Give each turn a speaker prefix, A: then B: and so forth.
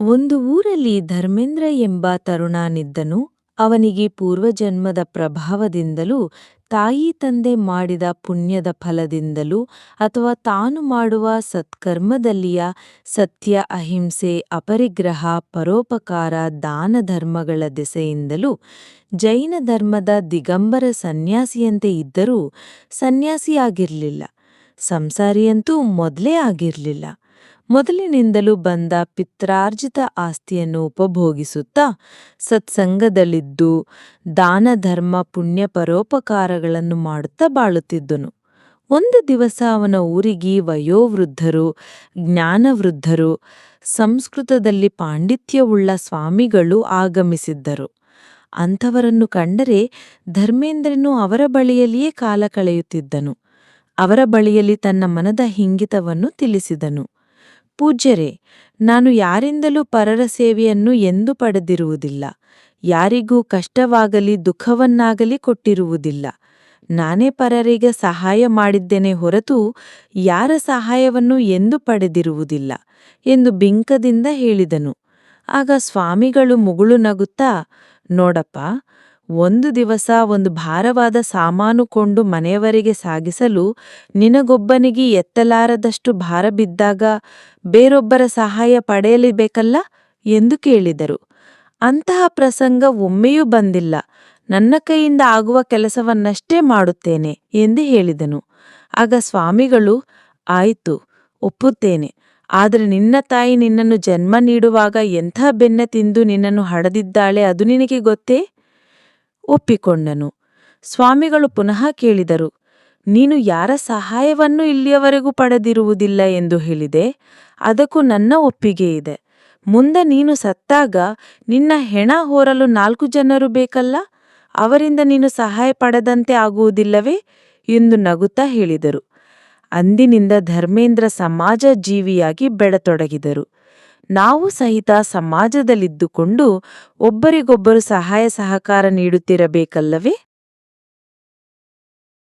A: ಒಂದು ಊರಲ್ಲಿ ಧರ್ಮೇಂದ್ರ ಎಂಬ ತರುಣನಿದ್ದನು. ಅವನಿಗೆ ಪೂರ್ವಜನ್ಮದ ಪ್ರಭಾವದಿಂದಲೂ, ತಾಯಿ ತಂದೆ ಮಾಡಿದ ಪುಣ್ಯದ ಫಲದಿಂದಲೂ ಅಥವಾ ತಾನು ಮಾಡುವ ಸತ್ಕರ್ಮದಲ್ಲಿಯ ಸತ್ಯ, ಅಹಿಂಸೆ, ಅಪರಿಗ್ರಹ, ಪರೋಪಕಾರ ದಾನ ಧರ್ಮಗಳ ದೆಸೆಯಿಂದಲೂ, ಜೈನ ಧರ್ಮದ ದಿಗಂಬರ ಸನ್ಯಾಸಿಯಂತೆ ಇದ್ದರೂ ಸನ್ಯಾಸಿಯಾಗಿರಲಿಲ್ಲ. ಸಂಸಾರಿಯಂತೂ ಮೊದಲೇ ಆಗಿರ್ಲಿಲ್ಲ. ಮೊದಲಿನಿಂದಲೂ ಬಂದ ಪಿತ್ರಾರ್ಜಿತ ಆಸ್ತಿಯನ್ನು ಉಪಭೋಗಿಸುತ್ತಾ ಸತ್ಸಂಗದಲ್ಲಿದ್ದು ದಾನ ಧರ್ಮ ಪುಣ್ಯ ಪರೋಪಕಾರಗಳನ್ನು ಮಾಡುತ್ತಾ ಬಾಳುತ್ತಿದ್ದನು. ಒಂದು ದಿವಸ ಅವನ ಊರಿಗೆ ವಯೋವೃದ್ಧರು, ಜ್ಞಾನವೃದ್ಧರು, ಸಂಸ್ಕೃತದಲ್ಲಿ ಪಾಂಡಿತ್ಯವುಳ್ಳ ಸ್ವಾಮಿಗಳು ಆಗಮಿಸಿದ್ದರು. ಅಂಥವರನ್ನು ಕಂಡರೆ ಧರ್ಮೇಂದ್ರನು ಅವರ ಬಳಿಯಲ್ಲಿಯೇ ಕಾಲ ಕಳೆಯುತ್ತಿದ್ದನು. ಅವರ ಬಳಿಯಲ್ಲಿ ತನ್ನ ಮನದ ಹಿಂಗಿತವನ್ನು ತಿಳಿಸಿದನು. ಪೂಜ್ಯರೇ, ನಾನು ಯಾರಿಂದಲೂ ಪರರ ಸೇವೆಯನ್ನು ಎಂದು ಪಡೆದಿರುವುದಿಲ್ಲ. ಯಾರಿಗೂ ಕಷ್ಟವಾಗಲಿ ದುಃಖವನ್ನಾಗಲಿ ಕೊಟ್ಟಿರುವುದಿಲ್ಲ. ನಾನೇ ಪರರಿಗೆ ಸಹಾಯ ಮಾಡಿದ್ದೇನೆ ಹೊರತು ಯಾರ ಸಹಾಯವನ್ನು ಎಂದು ಪಡೆದಿರುವುದಿಲ್ಲ ಎಂದು ಬಿಂಕದಿಂದ ಹೇಳಿದನು. ಆಗ ಸ್ವಾಮಿಗಳು ಮುಗುಳು ನಗುತ್ತಾ, ನೋಡಪ್ಪ ಒಂದು ದಿವಸ ಒಂದು ಭಾರವಾದ ಸಾಮಾನು ಕೊಂಡು ಮನೆಯವರೆಗೆ ಸಾಗಿಸಲು ನಿನಗೊಬ್ಬನಿಗೆ ಎತ್ತಲಾರದಷ್ಟು ಭಾರ ಬಿದ್ದಾಗ ಬೇರೊಬ್ಬರ ಸಹಾಯ ಪಡೆಯಲೇಬೇಕಲ್ಲ ಎಂದು ಕೇಳಿದರು. ಅಂತಹ ಪ್ರಸಂಗ ಒಮ್ಮೆಯೂ ಬಂದಿಲ್ಲ. ನನ್ನ ಕೈಯಿಂದ ಆಗುವ ಕೆಲಸವನ್ನಷ್ಟೇ ಮಾಡುತ್ತೇನೆ ಎಂದು ಹೇಳಿದನು. ಆಗ ಸ್ವಾಮಿಗಳು, ಆಯಿತು, ಒಪ್ಪುತ್ತೇನೆ. ಆದರೆ ನಿನ್ನ ತಾಯಿ ನಿನ್ನನ್ನು ಜನ್ಮ ನೀಡುವಾಗ ಎಂಥ ಬೆನ್ನ ತಿಂದು ನಿನ್ನನ್ನು ಹಡದಿದ್ದಾಳೆ ಅದು ನಿನಗೆ ಗೊತ್ತೇ? ಒಪ್ಪಿಕೊಂಡನು. ಸ್ವಾಮಿಗಳು ಪುನಃ ಕೇಳಿದರು, ನೀನು ಯಾರ ಸಹಾಯವನ್ನು ಇಲ್ಲಿಯವರೆಗೂ ಪಡೆದಿರುವುದಿಲ್ಲ ಎಂದು ಹೇಳಿದೆ, ಅದಕ್ಕೂ ನನ್ನ ಒಪ್ಪಿಗೆ ಇದೆ. ಮುಂದೆ ನೀನು ಸತ್ತಾಗ ನಿನ್ನ ಹೆಣ ಹೋರಲು ನಾಲ್ಕು ಜನರು ಬೇಕಲ್ಲ? ಅವರಿಂದ ನೀನು ಸಹಾಯ ಪಡೆದಂತೆ ಆಗುವುದಿಲ್ಲವೇ? ಎಂದು ನಗುತ್ತಾ ಹೇಳಿದರು. ಅಂದಿನಿಂದ ಧರ್ಮೇಂದ್ರ ಸಮಾಜ ಜೀವಿಯಾಗಿ ಬೆಳತೊಡಗಿದರು. ನಾವು ಸಹಿತ ಸಮಾಜದಲ್ಲಿದ್ದುಕೊಂಡು ಒಬ್ಬರಿಗೊಬ್ಬರು ಸಹಾಯ ಸಹಕಾರ ನೀಡುತ್ತಿರಬೇಕಲ್ಲವೇ?